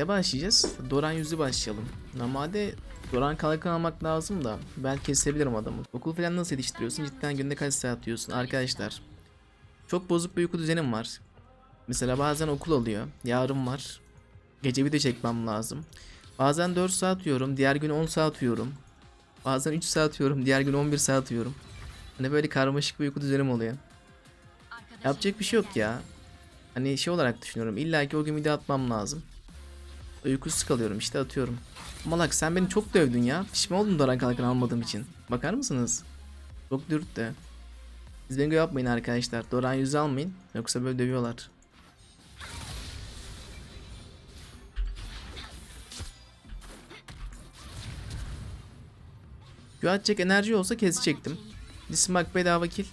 Ne başlayacağız? Doran yüzü başlayalım. Normalde Doran kalkan almak lazım da ben kesebilirim adamı. Okul falan nasıl yetiştiriyorsun? Cidden günde kaç saat diyorsun? Arkadaşlar çok bozuk bir uyku düzenim var. Mesela bazen okul oluyor. Yarın var. Gece bir de çekmem lazım. Bazen 4 saat uyuyorum. Diğer gün 10 saat uyuyorum. Bazen 3 saat uyuyorum. Diğer gün 11 saat uyuyorum. Hani böyle karmaşık bir uyku düzenim oluyor. Yapacak bir şey yok ya. Hani şey olarak düşünüyorum. İlla ki o gün video atmam lazım. Uykusuz kalıyorum işte atıyorum. Malak sen beni çok dövdün ya. Pişman oldum Doran Kalkan almadığım için. Bakar mısınız? Çok dürttü. Siz beni yapmayın arkadaşlar. Doran yüzü almayın. Yoksa böyle dövüyorlar. Şu atacak enerji olsa kesecektim. Dismak bedava kill.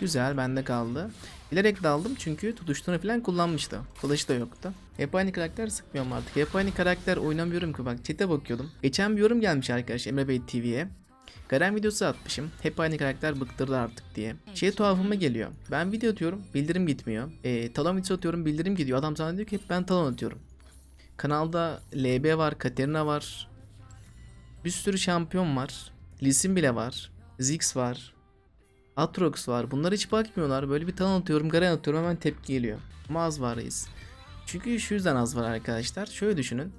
Güzel bende kaldı. Bilerek daldım çünkü tutuştuğunu falan kullanmıştı. Kılıç da yoktu. Hep aynı karakter sıkmıyorum artık. Hep aynı karakter oynamıyorum ki bak chat'e bakıyordum. Geçen bir yorum gelmiş arkadaş Emre Bey TV'ye. Garen videosu atmışım. Hep aynı karakter bıktırdı artık diye. Şey tuhafıma geliyor. Ben video atıyorum bildirim gitmiyor. E, talon videosu atıyorum bildirim gidiyor. Adam sana diyor ki hep ben talon atıyorum. Kanalda LB var, Katerina var. Bir sürü şampiyon var. Lisin bile var. Ziggs var. Atrox var. Bunlar hiç bakmıyorlar. Böyle bir talon atıyorum, Garen atıyorum hemen tepki geliyor. Ama az var reis. Çünkü şu yüzden az var arkadaşlar. Şöyle düşünün.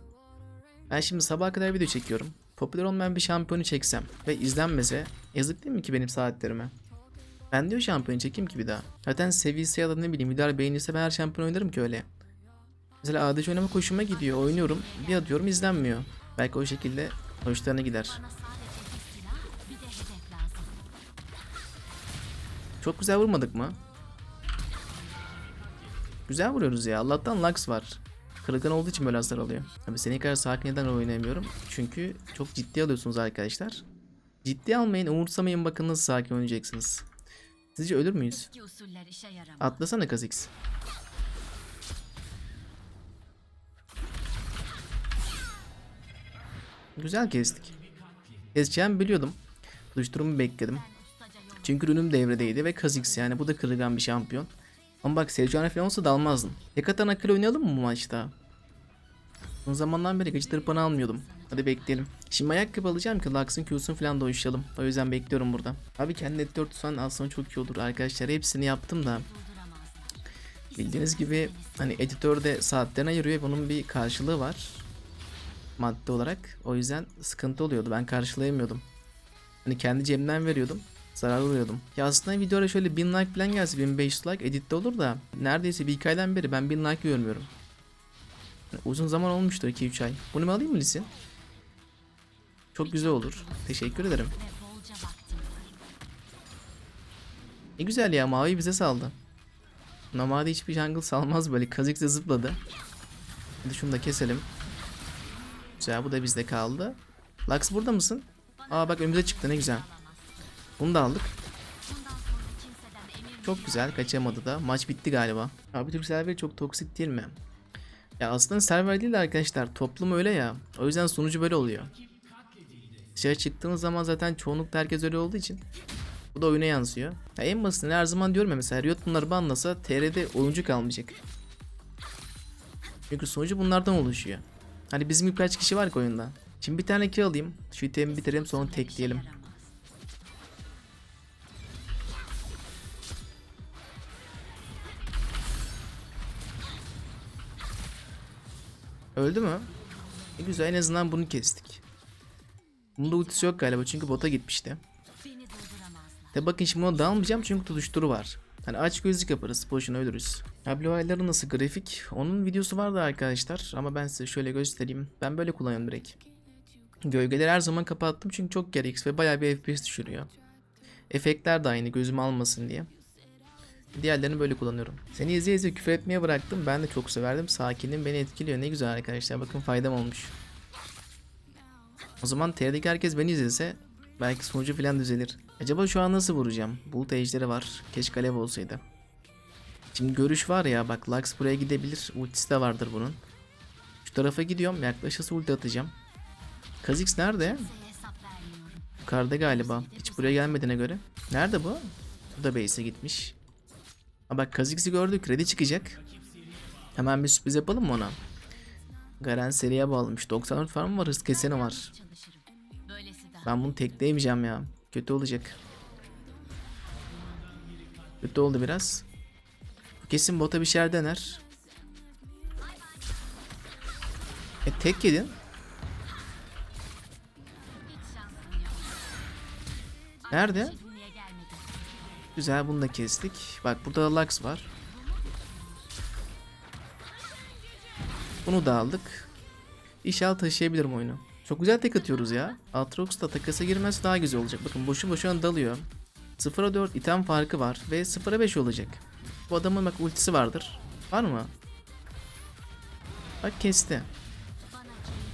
Ben şimdi sabaha kadar video çekiyorum. Popüler olmayan bir şampiyonu çeksem ve izlenmese yazık değil mi ki benim saatlerime? Ben diyor şampiyonu çekeyim ki bir daha. Zaten seviyesi ya da ne bileyim videolar beğenirse ben her şampiyon oynarım ki öyle. Mesela ADC oynama hoşuma gidiyor. Oynuyorum. Bir atıyorum izlenmiyor. Belki o şekilde hoşlarına gider. Çok güzel vurmadık mı? Güzel vuruyoruz ya. Allah'tan Lux var. Kırılgan olduğu için böyle hasar alıyor. Abi seni kadar sakin neden oynayamıyorum? Çünkü çok ciddi alıyorsunuz arkadaşlar. Ciddi almayın, umursamayın bakın nasıl sakin oynayacaksınız. Sizce ölür müyüz? Atlasana Kha'Zix. Güzel kestik. Keseceğimi biliyordum. Tutuşturumu bekledim. Çünkü ürünüm devredeydi ve Kha'Zix yani bu da kırılgan bir şampiyon. Ama bak Sejuani falan olsa dalmazdım. Hekatan akıl oynayalım mı bu maçta? O zamandan beri gıcı tırpanı almıyordum. Hadi bekleyelim. Şimdi ayakkabı alacağım ki Lux'ın Q'sunu falan da uyuşalım. O yüzden bekliyorum burada. Abi kendi editör tutsan alsan çok iyi olur arkadaşlar. Hepsini yaptım da. Bildiğiniz gibi hani editörde saatlerini ayırıyor bunun bir karşılığı var. Madde olarak. O yüzden sıkıntı oluyordu. Ben karşılayamıyordum. Hani kendi cebimden veriyordum. Zarar veriyordum. Ya aslında videoda şöyle 1000 like falan gelse 1500 like editte olur da neredeyse bir iki aydan beri ben 1000 like görmüyorum. Uzun zaman olmuştur 2-3 ay. Bunu mu alayım mı Lisin? Çok güzel olur. Teşekkür ederim. Ne güzel ya mavi bize saldı. Normalde hiçbir jungle salmaz böyle. Kha'Zix zıpladı. Hadi şunu da keselim. Güzel bu da bizde kaldı. Lux burada mısın? Aa bak önümüze çıktı ne güzel. Bunu da aldık. Çok güzel kaçamadı da. Maç bitti galiba. Abi Türk serveri çok toksik değil mi? Ya aslında server değil de arkadaşlar toplum öyle ya. O yüzden sonucu böyle oluyor. Dışarı çıktığınız zaman zaten çoğunlukla herkes öyle olduğu için bu da oyuna yansıyor. Ya en basitinden her zaman diyorum ya mesela Riot bunları banlasa TR'de oyuncu kalmayacak. Çünkü sonucu bunlardan oluşuyor. Hani bizim gibi kaç kişi var ki oyunda. Şimdi bir tane kill alayım. Şu itemi bitirelim sonra tekleyelim. Öldü mü? E güzel en azından bunu kestik. Bunda ultisi yok galiba çünkü bota gitmişti. De bakın şimdi onu dalmayacağım çünkü tutuşturu var. Hani aç gözlük yaparız boşuna ölürüz. Ablo ayarları nasıl grafik? Onun videosu vardı arkadaşlar ama ben size şöyle göstereyim. Ben böyle kullanıyorum direkt. Gölgeleri her zaman kapattım çünkü çok gereksiz ve bayağı bir FPS düşürüyor. Efektler de aynı gözümü almasın diye. Diğerlerini böyle kullanıyorum. Seni izleye izleye küfür etmeye bıraktım. Ben de çok severdim. Sakinim beni etkiliyor. Ne güzel arkadaşlar. Bakın faydam olmuş. O zaman TR'deki herkes beni izlese belki sonucu falan düzelir. Acaba şu an nasıl vuracağım? Bulut ejderi var. Keşke alev olsaydı. Şimdi görüş var ya bak Lux buraya gidebilir. Ultisi de vardır bunun. Şu tarafa gidiyorum. Yaklaşırsa ulti atacağım. Kha'Zix nerede? Yukarıda galiba. Hiç buraya gelmediğine göre. Nerede bu? Bu da base'e gitmiş. Ha bak Kazix'i gördük. Ready çıkacak. Hemen bir sürpriz yapalım mı ona? Garen seriye bağlamış. 94 farm var. Hız keseni var. Ben bunu tekleyemeyeceğim ya. Kötü olacak. Kötü oldu biraz. Kesin bota bir şeyler dener. E tek yedin. Nerede? Güzel bunu da kestik. Bak burada da Lux var. Bunu da aldık. İnşallah taşıyabilirim oyunu. Çok güzel tek atıyoruz ya. Aatrox da takasa girmez daha güzel olacak. Bakın boşu boşuna dalıyor. 0'a 4 item farkı var ve 0'a 5 olacak. Bu adamın bak ultisi vardır. Var mı? Bak kesti.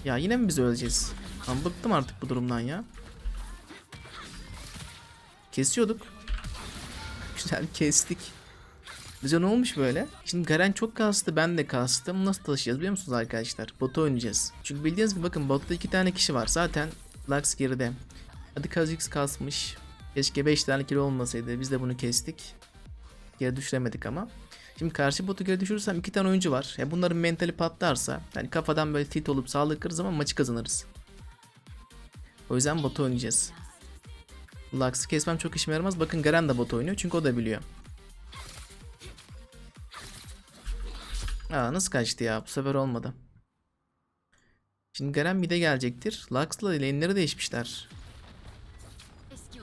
Ya yine mi biz öleceğiz? Ben bıktım artık bu durumdan ya. Kesiyorduk. Güzel kestik. Bize ne olmuş böyle? Şimdi Garen çok kastı ben de kastım. Nasıl taşıyacağız biliyor musunuz arkadaşlar? Bota oynayacağız. Çünkü bildiğiniz gibi bakın botta iki tane kişi var. Zaten Lux geride. Hadi Kha'Zix kasmış. Keşke 5 tane kilo olmasaydı. Biz de bunu kestik. Geri düşüremedik ama. Şimdi karşı botu geri düşürürsem iki tane oyuncu var. Ya bunların mentali patlarsa yani kafadan böyle tit olup sağlık kırarız ama maçı kazanırız. O yüzden bota oynayacağız. Lux'ı kesmem çok işime yaramaz. Bakın Garen de bot oynuyor çünkü o da biliyor. Aa nasıl kaçtı ya? Bu sefer olmadı. Şimdi Garen mid'e gelecektir. Lux'la lane'leri değişmişler.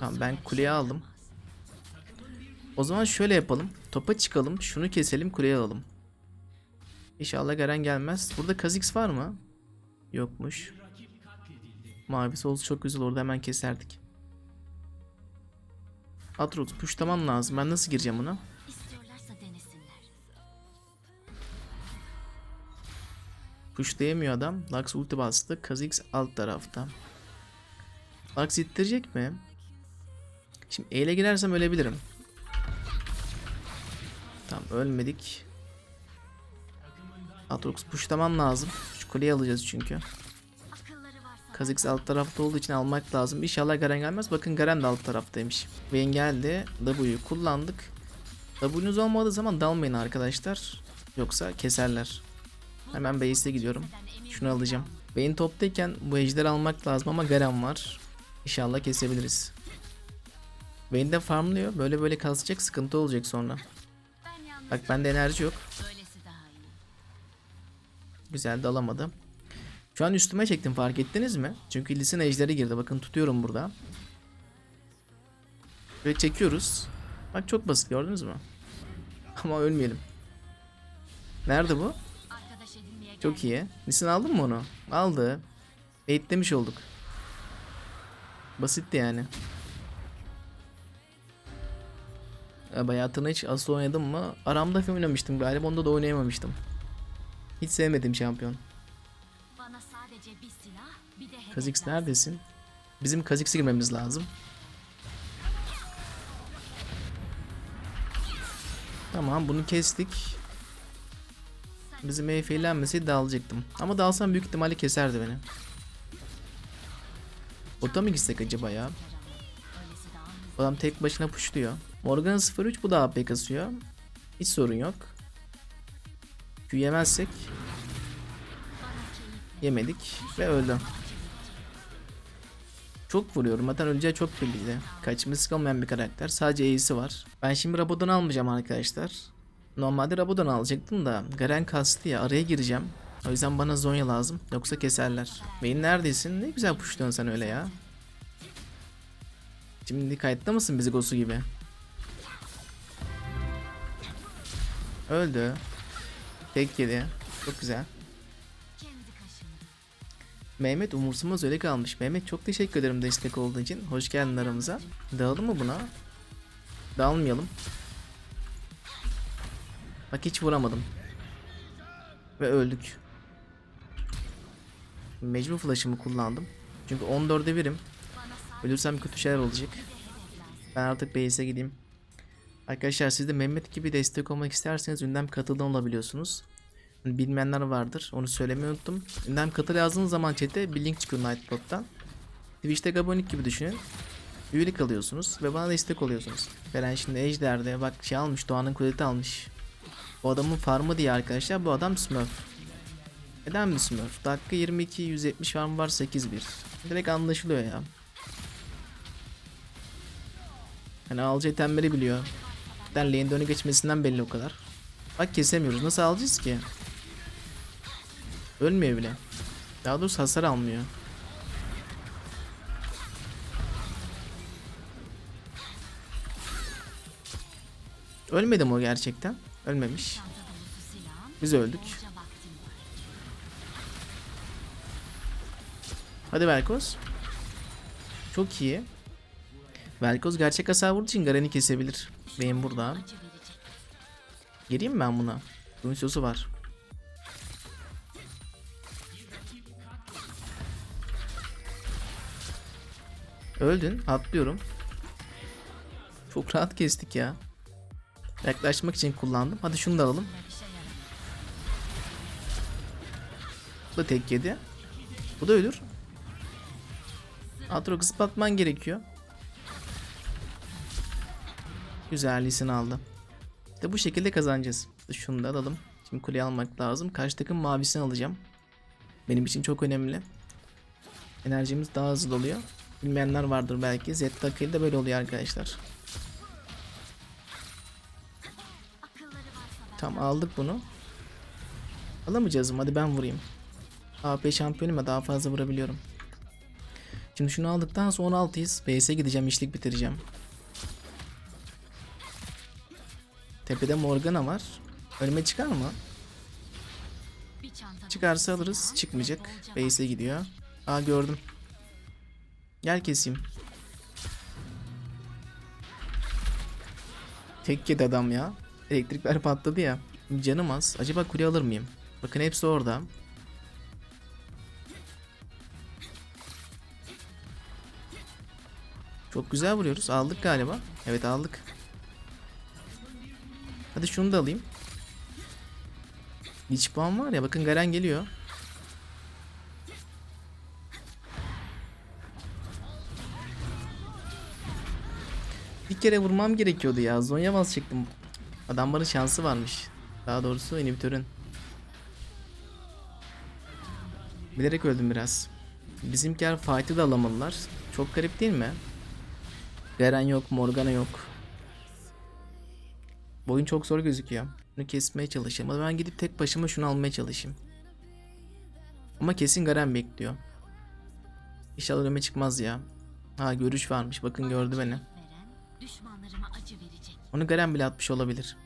Tamam ben kuleye aldım. O zaman şöyle yapalım. Topa çıkalım. Şunu keselim kuleye alalım. İnşallah Garen gelmez. Burada Kha'Zix var mı? Yokmuş. Mavisi olsa çok güzel orada hemen keserdik. Atrox puşlamam lazım. Ben nasıl gireceğim denesinler. Pushlayamıyor adam. Lux ulti bastı. Kha'Zix alt tarafta. Lux ittirecek mi? Şimdi E ile girersem ölebilirim. Tamam ölmedik. Atrox pushlamam lazım. Şu kuleyi alacağız çünkü. Kha'Zix alt tarafta olduğu için almak lazım. İnşallah Garen gelmez. Bakın Garen de alt taraftaymış. Vayne geldi. W'yu kullandık. W'nuz olmadığı zaman dalmayın arkadaşlar. Yoksa keserler. Hemen base'e gidiyorum. Şunu alacağım. Vayne toptayken bu ejderi almak lazım ama Garen var. İnşallah kesebiliriz. Vayne de farmlıyor. Böyle böyle kasacak sıkıntı olacak sonra. Bak bende enerji yok. Güzel de alamadı. Şu an üstüme çektim fark ettiniz mi? Çünkü Lis'in ejderi girdi. Bakın tutuyorum burada. Ve çekiyoruz. Bak çok basit gördünüz mü? Ama ölmeyelim. Nerede bu? Çok iyi. Lis'in aldın mı onu? Aldı. Baitlemiş olduk. Basitti yani. Ya Hayatını hiç asıl oynadım mı? Aramda oynamıştım galiba. Onda da oynayamamıştım. Hiç sevmediğim şampiyon. Lazım. neredesin? Bizim Kha'Zix'e girmemiz lazım. Tamam bunu kestik. Bizim EF'lenmeseydi dalacaktım. Ama dalsam büyük ihtimalle keserdi beni. Bota mı gitsek acaba ya? Adam tek başına pushluyor. Morgan 03 bu da AP kasıyor. Hiç sorun yok. Q yemezsek yemedik ve öldü. Çok vuruyorum. Zaten öleceği çok belliydi. Kaçması olmayan bir karakter. Sadece E'si var. Ben şimdi Rabadon almayacağım arkadaşlar. Normalde Rabadon alacaktım da Garen kastı ya araya gireceğim. O yüzden bana Zonya lazım. Yoksa keserler. Beyin neredesin? Ne güzel puşluyorsun sen öyle ya. Şimdi kayıtta mısın bizi Gosu gibi? Öldü. Tek yedi. Çok güzel. Mehmet umursamaz öyle kalmış. Mehmet çok teşekkür ederim destek olduğun için. Hoş geldin aramıza. Dağılalım mı buna? Dağılmayalım. Bak hiç vuramadım. Ve öldük. Mecbur flash'ımı kullandım. Çünkü 14'e birim. Ölürsem kötü şeyler olacak. Ben artık base'e gideyim. Arkadaşlar siz de Mehmet gibi destek olmak isterseniz ünlem katıldan olabiliyorsunuz. Bilmeyenler vardır. Onu söylemeyi unuttum. Ünlem katıl yazdığınız zaman chat'e bir link çıkıyor Nightbot'tan. Twitch'te abonelik gibi düşünün. Üyelik alıyorsunuz ve bana destek oluyorsunuz. Beren şimdi Ejder'de bak şey almış Doğan'ın kuleti almış. Bu adamın farmı diye arkadaşlar bu adam Smurf. Neden mi Smurf? Dakika 22 170 farm var 8-1. Direkt anlaşılıyor ya. Hani alacağı itemleri biliyor. Ben lane'de geçmesinden belli o kadar. Bak kesemiyoruz. Nasıl alacağız ki? Ölmüyor bile. Daha doğrusu hasar almıyor. Ölmedi mi o gerçekten? Ölmemiş. Biz öldük. Hadi Velkoz. Çok iyi. Velkoz gerçek hasar vurduğu için Garen'i kesebilir. Benim burada. Gireyim mi ben buna? Bunun var. Öldün. Atlıyorum. Çok rahat kestik ya. Yaklaşmak için kullandım. Hadi şunu da alalım. Bu da tek yedi. Bu da ölür. Atrox'u zıplatman gerekiyor. Güzel iyisini aldı. İşte bu şekilde kazanacağız. Şunu da alalım. Şimdi kuleyi almak lazım. Karşı takım mavisini alacağım. Benim için çok önemli. Enerjimiz daha hızlı doluyor. Bilmeyenler vardır belki. Zeta Akıl de böyle oluyor arkadaşlar. Tamam aldık bunu. Alamayacağız mı? Hadi ben vurayım. AP şampiyonum ya daha fazla vurabiliyorum. Şimdi şunu aldıktan sonra 16'yız. BS'e gideceğim işlik bitireceğim. Tepede Morgana var. Önüme çıkar mı? Çıkarsa alırız. Çıkmayacak. Base'e gidiyor. Aa gördüm. Gel keseyim. Tek yedi adam ya. Elektrikler patladı ya. Canım az. Acaba kule alır mıyım? Bakın hepsi orada. Çok güzel vuruyoruz. Aldık galiba. Evet aldık. Hadi şunu da alayım. Hiç puan var ya bakın Garen geliyor. Kere vurmam gerekiyordu ya. Zonya bas çektim. Adamların şansı varmış. Daha doğrusu inhibitörün. Bilerek öldüm biraz. Bizimkiler fight'ı da alamadılar. Çok garip değil mi? Garen yok, Morgana yok. Bu oyun çok zor gözüküyor. Bunu kesmeye çalışayım. Ama ben gidip tek başıma şunu almaya çalışayım. Ama kesin Garen bekliyor. İnşallah önüme çıkmaz ya. Ha görüş varmış. Bakın gördü beni. Düşmanlarıma acı verecek. Onu Garen bile atmış olabilir.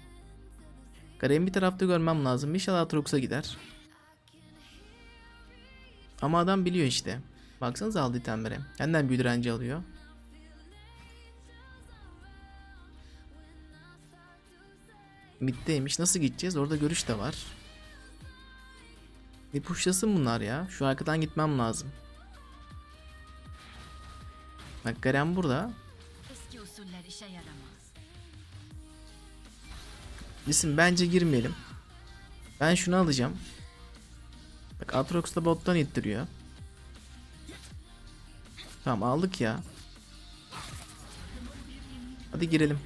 Garen'i bir tarafta görmem lazım. İnşallah Atrox'a gider. Ama adam biliyor işte. Baksanıza aldı itemleri. Benden büyü direnci alıyor. Mid'deymiş. Nasıl gideceğiz? Orada görüş de var. Bir pushlasın bunlar ya. Şu arkadan gitmem lazım. Bak Garen burada. Usuller işe yaramaz. İsim bence girmeyelim. Ben şunu alacağım. Bak Atrox da bottan ittiriyor. Tamam aldık ya. Hadi girelim.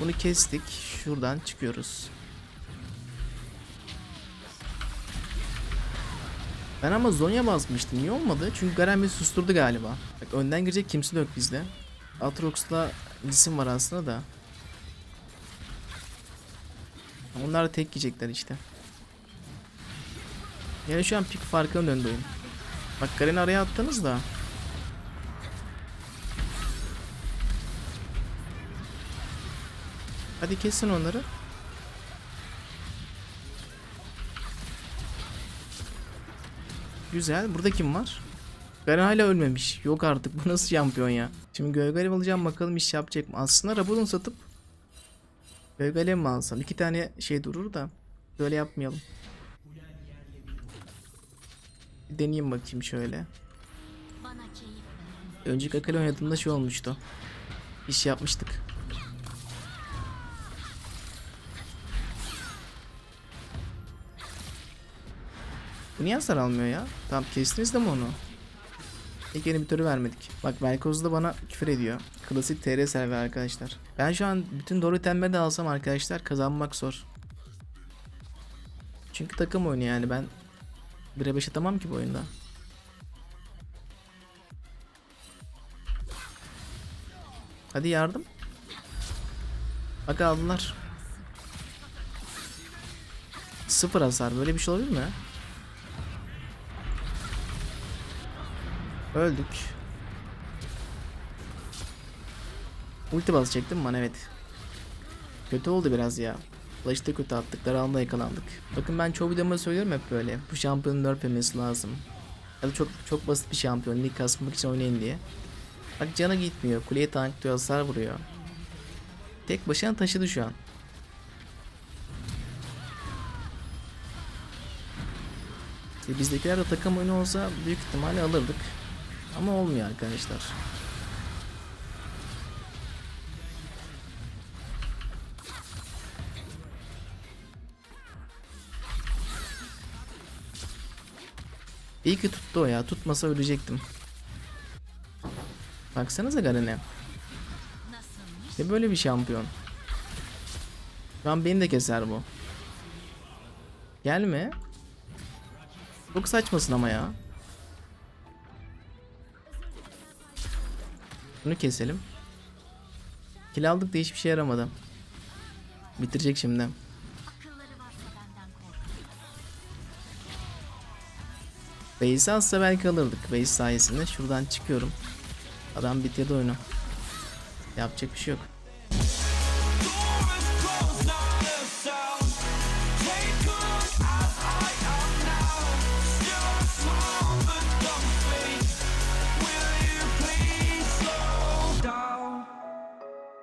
Bunu kestik. Şuradan çıkıyoruz. Ben ama Zonya basmıştım. Niye olmadı? Çünkü Garen beni susturdu galiba. Bak önden girecek kimse yok bizde. Atrox'la isim var aslında da. Onlar da tek yiyecekler işte. Yani şu an pik farkının önünde oyun. Bak Garen'i araya attınız da. Hadi kesin onları. Güzel. Burada kim var? Garen hala ölmemiş. Yok artık bu nasıl şampiyon ya. Şimdi Gölgalev alacağım bakalım iş yapacak mı? Aslında Rabadon satıp Gölgalev mi alsam? İki tane şey durur da. Böyle yapmayalım. Bir deneyeyim bakayım şöyle. Önceki Akali oynadığımda şey olmuştu. İş yapmıştık. Bu niye hasar almıyor ya? Tamam kestiniz de mi onu? İlk inhibitörü vermedik. Bak Velkoz da bana küfür ediyor. Klasik TR server arkadaşlar. Ben şu an bütün doğru itemleri de alsam arkadaşlar kazanmak zor. Çünkü takım oyunu yani ben 1'e 5 atamam ki bu oyunda. Hadi yardım. Bak aldılar. Sıfır hasar böyle bir şey olabilir mi? Öldük. Ulti basacaktım bana evet. Kötü oldu biraz ya. Flash'ta kötü attık. Daralda yakalandık. Bakın ben çoğu videomda söylüyorum hep böyle. Bu şampiyonun nerfemesi lazım. Ya da çok çok basit bir şampiyon. Lig kasmak için oynayın diye. Bak canı gitmiyor. Kuleye tanklıyor. Hasar vuruyor. Tek başına taşıdı şu an. İşte bizdekiler de takım oyunu olsa büyük ihtimalle alırdık. Ama olmuyor arkadaşlar. İyi ki tuttu o ya. Tutmasa ölecektim. Baksanıza Garen'e. İşte böyle bir şampiyon. Şu an beni de keser bu. Gelme. Çok saçmasın ama ya. Bunu keselim. Kill aldık da hiçbir şey yaramadı. Bitirecek şimdi. Base'i alsa belki alırdık. Base sayesinde. Şuradan çıkıyorum. Adam bitirdi oyunu. Yapacak bir şey yok.